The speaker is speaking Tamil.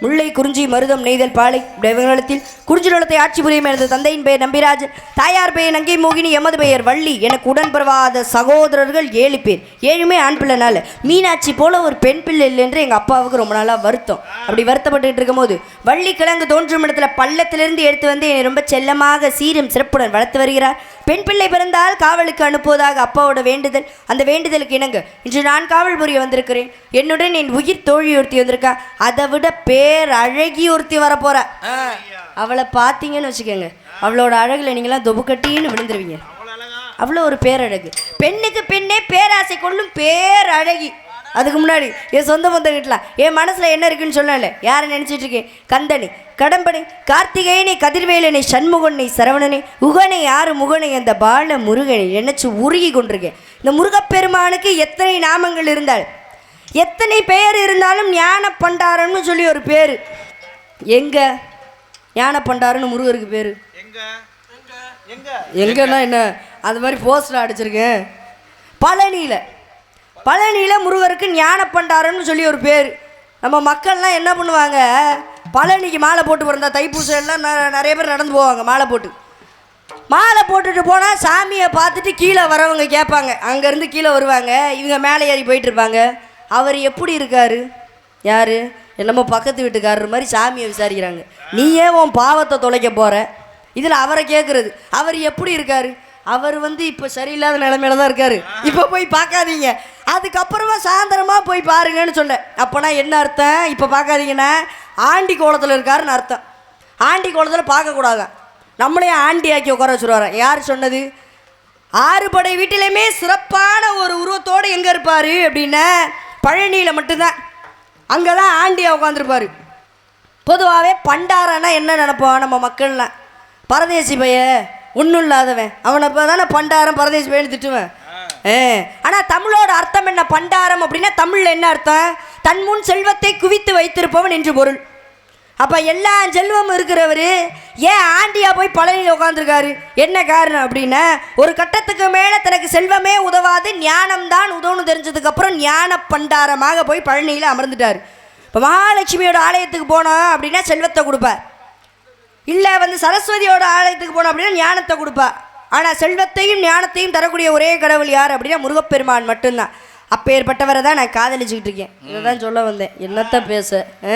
முல்லை குறிஞ்சி மருதம் நெய்தல் பாலை தேவகாலத்தில் குறிஞ்சி நிலத்தை ஆட்சி புரியும் எனது தந்தையின் பெயர் நம்பிராஜன். தாயார் பெயர் நங்கை மோகினி எமது பெயர் வள்ளி. எனக்கு உடன்பிறவாத சகோதரர்கள் ஏழு பேர். ஏழுமே ஆண் பிள்ளைனால. மீனாட்சி போல ஒரு பெண் பிள்ளை இல்லை என்று எங்கள் அப்பாவுக்கு ரொம்ப நாளாக வருத்தம். அப்படி வருத்தப்பட்டுக்கிட்டு இருக்கும்போது வள்ளி கிழங்கு தோன்றும் இடத்துல பள்ளத்திலிருந்து எடுத்து வந்து என்னை ரொம்ப செல்லமாக சீரும் சிறப்புடன் வளர்த்து வருகிறார். பெண் பிள்ளை பிறந்தால் காவலுக்கு அனுப்புவதாக அப்பாவோட வேண்டுதல். அந்த வேண்டுதலுக்கு இணங்க. இன்று நான் காவல் புரிய வந்திருக்கிறேன். என்னுடன் என் உயிர் தோழி ஒருத்தி வந்திருக்கா. அதை விட பேர் அழகி ஒருத்தி வரப்போறா. அவளை பார்த்தீங்கன்னு வச்சுக்கோங்க. அவளோட அழகுல நீங்களாம் தொபுக்கட்டின்னு விழுந்துருவீங்க. அவ்வளோ ஒரு பேரழகு. பெண்ணுக்கு பெண்ணே பேராசை கொள்ளும் பேரழகி அதுக்கு முன்னாடி என் சொந்த பந்த வீட்டில் என் மனசில் என்ன இருக்குன்னு சொல்லல யாரை நினச்சிட்டு இருக்கேன்? கந்தனை கடம்பனை கார்த்திகேயனை கதிர்வேலனை சண்முகனை சரவணனை உகனை ஆறு முகனை அந்த பால முருகனை நினைச்சு உருகி கொண்டிருக்கேன். இந்த முருகப்பெருமானுக்கு எத்தனை நாமங்கள் இருந்தால் எத்தனை பெயர் இருந்தாலும் ஞான பண்டாரம்னு சொல்லி ஒரு பேர். எங்க? ஞான பண்டாரன்னு முருகருக்கு பேர். எங்க? எங்க? எங்கன்னா என்ன? அது மாதிரி போஸ்டர் அடிச்சிருக்கேன். பழனியில். பழனியில் முருகருக்கு ஞான பண்டாரம்னு சொல்லி ஒரு பேர். நம்ம மக்கள்லாம் என்ன பண்ணுவாங்க? பழனிக்கு மாலை போட்டு பிறந்தா தைப்பூசம் எல்லாம் ந- நிறைய பேர் நடந்து போவாங்க மாலை போட்டு. மாலை போட்டுட்டு போனால் சாமியை பார்த்துட்டு கீழே வரவங்க கேட்பாங்க. அங்கேருந்து கீழே வருவாங்க. இவங்க மேலே ஏறி போயிட்டு இருப்பாங்க. அவர் எப்படி இருக்காரு? யார்? என்னமோ பக்கத்து வீட்டுக்காரர் மாதிரி சாமியை விசாரிக்கிறாங்க. நீ ஏன் உன் பாவத்தை தொலைக்க போகிற இதில் அவரை கேட்குறது அவர் எப்படி இருக்காரு? அவர் வந்து இப்போ சரியில்லாத நிலைமையில தான் இருக்காரு. இப்போ போய் பார்க்காதீங்க. அதுக்கப்புறமா சாயந்தரமா போய் பாருங்கன்னு சொன்னேன். அப்போனா என்ன அர்த்தம்? இப்போ பார்க்காதீங்கன்னா ஆண்டி கோலத்தில் இருக்காருன்னு அர்த்தம். ஆண்டி கோலத்தில் பார்க்கக்கூடாதான் நம்மளே ஆண்டி ஆக்கி உட்கார வச்சுருவாரன் யார் சொன்னது? ஆறுபடை வீட்டிலையுமே சிறப்பான ஒரு உருவத்தோடு எங்கே இருப்பார் அப்படின்னா பழனியில் மட்டும்தான். அங்கே தான் ஆண்டியாக உட்காந்துருப்பாரு பொதுவாகவே பண்டாரன்னா என்ன நினைப்போம் நம்ம மக்கள்லாம் பரதேசி பைய ஒன்றும் இல்லாதவன். அவனை இப்போ தானே பண்டாரம் பரதேசி பையன்னு திட்டுவேன். ஏ ஆனால் தமிழோட அர்த்தம் என்ன? பண்டாரம் அப்படின்னா தமிழில் என்ன அர்த்தம்? தன் முன் செல்வத்தை குவித்து வைத்திருப்பவன் என்று பொருள். அப்போ எல்லா செல்வமும் இருக்கிறவர் ஏன் ஆண்டியா போய் பழனியில் உட்காந்துருக்காரு என்ன காரணம் அப்படின்னா ஒரு கட்டத்துக்கு மேலே தனக்கு செல்வமே உதவாது ஞானம்தான் உதவுன்னு தெரிஞ்சதுக்கப்புறம் ஞான பண்டாரமாக போய் பழனியில் அமர்ந்துட்டார். இப்போ மகாலட்சுமியோட ஆலயத்துக்கு போனோம் அப்படின்னா செல்வத்தை கொடுப்பார் இல்லை வந்து சரஸ்வதியோட ஆலயத்துக்கு போனோம் அப்படின்னா ஞானத்தை கொடுப்பா. ஆனால் செல்வத்தையும் ஞானத்தையும் தரக்கூடிய ஒரே கடவுள் யார் அப்படின்னா முருகப்பெருமான் மட்டும்தான். அப்பேற்பட்டவரை தான் நான் காதலிச்சுக்கிட்டு இருக்கேன். இதை தான் சொல்ல வந்தேன். என்னத்த பேச